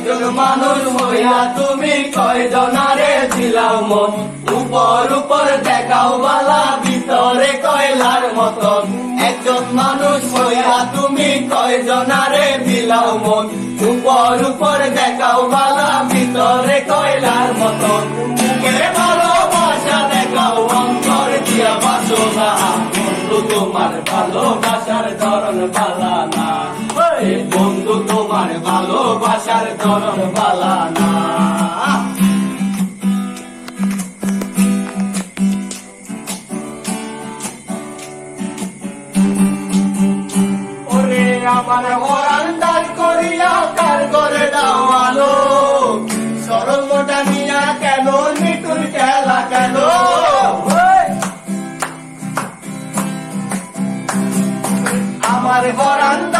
একজন মানুষ হইয়া তুমি কয়জনারে দিলাও মন? উপর উপর দেখাও বালা, ভিতরে কয়লার মতন। একজন মানুষ হইয়া তুমি কয়জনারে দিলাও মন? উপর উপর দেখাও বালা, ভিতরে কয়লার মতন। ভালোবাসা দেখাও, অন্তর দিয়া বাসো না তোমার ভালোবাসার ধরন বালা না। বন্ধু তোমার ভালোবাসার ধরন বালা আমার নিয়া কেন খেলা কেন? আমার হরান্দার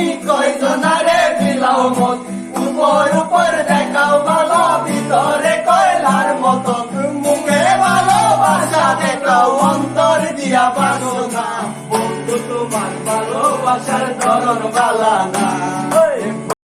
তুমি কয়জনারে বিলাও মত? উপর উপর দেখাও ভালো ভিতরে কয়লার মতন মুখে ভালোবাসা দেখাও, অন্তর দিয়া পারো না। বন্ধু, তোমার ভালোবাসার ধরন বালা না।